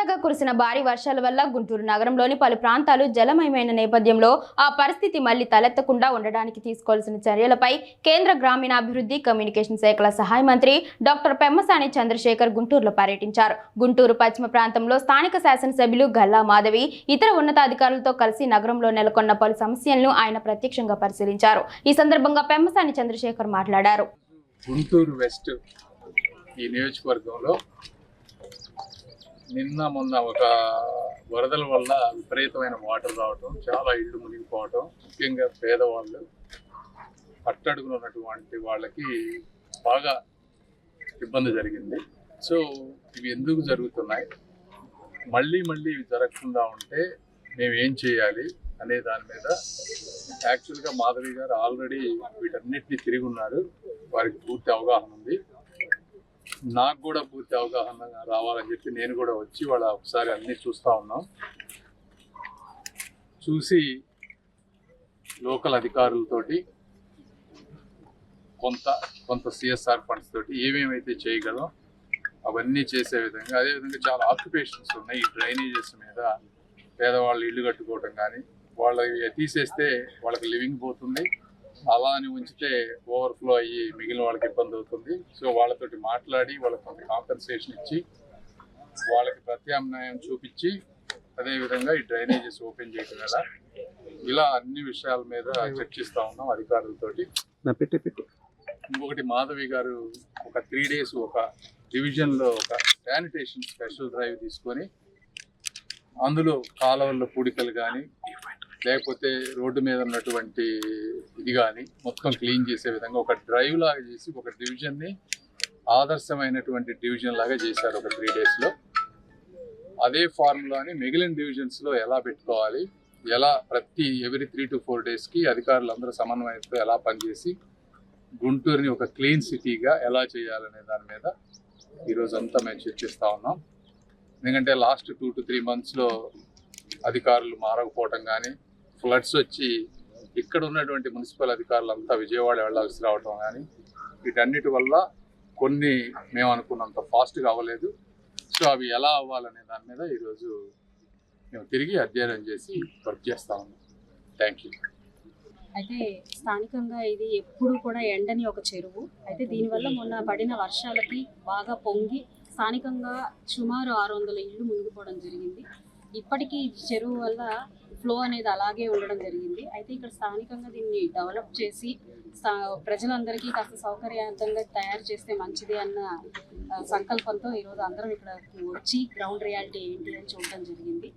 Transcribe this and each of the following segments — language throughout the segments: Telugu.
తాజాగా కురిసిన భారీ వర్షాల వల్ల గుంటూరు నగరంలోని పలు ప్రాంతాలు జలమయమైన నేపథ్యంలో ఆ పరిస్థితి మళ్ళీ తలెత్తకుండా ఉండడానికి తీసుకోవాల్సిన చర్యలపై కేంద్ర గ్రామీణాభివృద్ధి కమ్యూనికేషన్ శాఖల సహాయ మంత్రి డాక్టర్ పెమ్మసాని చంద్రశేఖర్ గుంటూరులో పర్యటించారు. గుంటూరు పశ్చిమ ప్రాంతంలో స్థానిక శాసనసభ్యులు గల్లా మాధవి ఇతర ఉన్నతాధికారులతో కలిసి నగరంలో నెలకొన్న పలు సమస్యలను ఆయన ప్రత్యక్షంగా పరిశీలించారు. ఈ సందర్భంగా పెమ్మసాని చంద్రశేఖర్ మాట్లాడారు. గుంటూరు వెస్ట్ ఈ నియోజకవర్గంలో నిన్న మొన్న ఒక వరదల వల్ల విపరీతమైన వాటర్ రావటం చాలా ఇళ్ళు మునిగిపోవటం ముఖ్యంగా పేదవాళ్ళు అట్టడుగున ఉన్నటువంటి వాళ్ళకి బాగా ఇబ్బంది జరిగింది. సో ఇవి ఎందుకు జరుగుతున్నాయి? మళ్ళీ మళ్ళీ ఇవి జరగకుండా ఉంటే మేము ఏం చేయాలి అనే దాని మీద యాక్చువల్గా మాధవి గారు ఆల్రెడీ వీటన్నిటిని తిరిగి ఉన్నారు. వారికి పూర్తి అవగాహన ఉంది. నాకు కూడా పూర్తి అవగాహన రావాలని చెప్పి నేను కూడా వచ్చి వాళ్ళ ఒకసారి అన్నీ చూస్తూ ఉన్నాం. చూసి లోకల్ అధికారులతోటి కొంత కొంత సిఎస్ఆర్ ఫండ్స్ తోటి ఏమేమైతే చేయగలం అవన్నీ చేసే విధంగా అదేవిధంగా చాలా ఆక్యుపేషన్స్ ఉన్నాయి ఈ డ్రైనేజెస్ మీద. పేదవాళ్ళు ఇల్లు కట్టుకోవటం కానీ వాళ్ళవి తీసేస్తే వాళ్ళకి లివింగ్ పోతుంది. అలా అని ఉంచితే ఓవర్ఫ్లో అయ్యి మిగిలిన వాళ్ళకి ఇబ్బంది అవుతుంది. సో వాళ్ళతోటి మాట్లాడి వాళ్ళకి కొంత కాంపెన్సేషన్ ఇచ్చి వాళ్ళకి ప్రత్యామ్నాయం చూపించి అదేవిధంగా ఈ డ్రైనేజెస్ ఓపెన్ చేయడం ఎలా ఇలా అన్ని విషయాల మీద చర్చిస్తా ఉన్నాం అధికారులతోటి. నా పెట్టే పెట్టు. ఇంకొకటి మాధవి గారు ఒక త్రీ డేస్ ఒక డివిజన్లో ఒక శానిటేషన్ స్పెషల్ డ్రైవ్ తీసుకొని అందులో కాలువల్లో పూడికలు కానీ లేకపోతే రోడ్డు మీద ఉన్నటువంటి ఇది కానీ మొత్తం క్లీన్ చేసే విధంగా ఒక డ్రైవ్ లాగా చేసి ఒక డివిజన్ని ఆదర్శమైనటువంటి డివిజన్ లాగా చేశారు ఒక త్రీ డేస్లో అదే ఫార్ములాని మిగిలిన డివిజన్స్లో ఎలా పెట్టుకోవాలి ఎలా ప్రతి ఎవ్రీ త్రీ టు ఫోర్ డేస్కి అధికారులందరూ సమన్వయంతో ఎలా పనిచేసి గుంటూరుని ఒక క్లీన్ సిటీగా ఎలా చేయాలనే దాని మీద ఈరోజు అంతా మేము చర్చిస్తూ ఉన్నాం. ఎందుకంటే లాస్ట్ టూ టు త్రీ మంత్స్లో అధికారులు మారకపోవటం కానీ ఫ్లడ్స్ వచ్చి ఇక్కడ ఉన్నటువంటి మున్సిపల్ అధికారులంతా విజయవాడ వెళ్ళాల్సి రావటం కానీ వీటన్నిటి వల్ల కొన్ని మేము అనుకున్నంత ఫాస్ట్గా అవ్వలేదు. సో అవి ఎలా అవ్వాలనే దాని మీద ఈరోజు మేము తిరిగి అధ్యయనం చేసి వర్క్ చేస్తా ఉన్నాం. థ్యాంక్ యూ అయితే స్థానికంగా ఇది ఎప్పుడు కూడా ఎండని ఒక చెరువు. అయితే దీనివల్ల మొన్న పడిన వర్షాలకి బాగా పొంగి స్థానికంగా సుమారు ఆరు వందల ఇళ్ళు మునిగిపోవడం జరిగింది. ఇప్పటికీ ఈ చెరువు వల్ల ఫ్లో అనేది అలాగే ఉండడం జరిగింది. అయితే ఇక్కడ స్థానికంగా దీన్ని డెవలప్ చేసి ప్రజలందరికీ కాస్త సౌకర్యవంతంగా తయారు చేస్తే మంచిది అన్న సంకల్పంతో ఈరోజు అందరం ఇక్కడ వచ్చి గ్రౌండ్ రియాలిటీ ఏంటి అని చూడడం జరిగింది.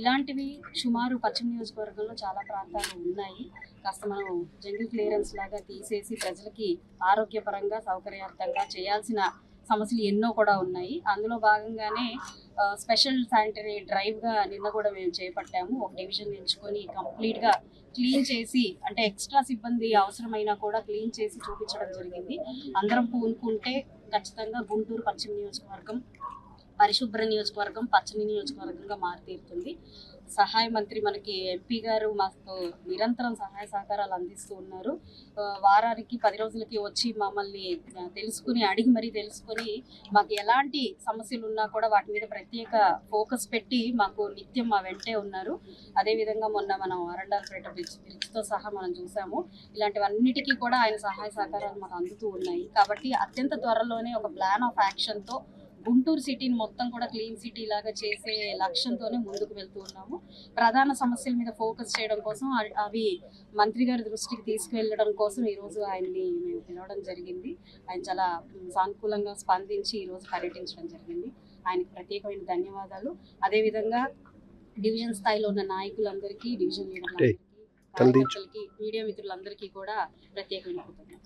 ఇలాంటివి సుమారు పశ్చిమ నియోజకవర్గంలో చాలా ప్రాంతాలు ఉన్నాయి. కాస్త మనం జంగిల్ క్లియరెన్స్ లాగా తీసేసి ప్రజలకి ఆరోగ్యపరంగా సౌకర్యవంతంగా చేయాల్సిన సమస్యలు ఎన్నో కూడా ఉన్నాయి. అందులో భాగంగానే స్పెషల్ శానిటరీ డ్రైవ్గా నిన్న కూడా మేము చేపట్టాము. ఒక డివిజన్ ఎంచుకొని కంప్లీట్గా క్లీన్ చేసి అంటే ఎక్స్ట్రా సిబ్బంది అవసరమైనా కూడా క్లీన్ చేసి చూపించడం జరిగింది. అందరం పూనుకుంటే ఖచ్చితంగా గుంటూరు పశ్చిమ నియోజకవర్గం పరిశుభ్ర నియోజకవర్గం పచ్చని నియోజకవర్గంగా మారుతీరుతుంది. సహాయ మంత్రి మనకి ఎంపీ గారు మాకు నిరంతరం సహాయ సహకారాలు అందిస్తూ ఉన్నారు. వారానికి పది రోజులకి వచ్చి మమ్మల్ని తెలుసుకుని అడిగి మరీ తెలుసుకొని మాకు ఎలాంటి సమస్యలు ఉన్నా కూడా వాటి మీద ప్రత్యేక ఫోకస్ పెట్టి మాకు నిత్యం మా వెంటే ఉన్నారు. అదేవిధంగా మొన్న మనం అరండార్పేట బ్రిడ్జ్ బ్రిడ్జ్తో సహా మనం చూసాము. ఇలాంటివన్నిటికీ కూడా ఆయన సహాయ సహకారాలు మాకు అందుతూ ఉన్నాయి. కాబట్టి అత్యంత త్వరలోనే ఒక ప్లాన్ ఆఫ్ యాక్షన్తో గుంటూరు సిటీని మొత్తం కూడా క్లీన్ సిటీ లాగా చేసే లక్ష్యంతోనే ముందుకు వెళ్తూ ఉన్నాము. ప్రధాన సమస్యల మీద ఫోకస్ చేయడం కోసం అవి మంత్రి గారి దృష్టికి తీసుకువెళ్ళడం కోసం ఈరోజు ఆయన్ని మేము పిలవడం జరిగింది. ఆయన చాలా సానుకూలంగా స్పందించి ఈరోజు పర్యటించడం జరిగింది. ఆయనకు ప్రత్యేకమైన ధన్యవాదాలు. అదేవిధంగా డివిజన్ స్థాయిలో ఉన్న నాయకులందరికీ డివిజన్ లీడర్లందరికీ మీడియా మిత్రులందరికీ కూడా ప్రత్యేకమైన కృతజ్ఞతలు.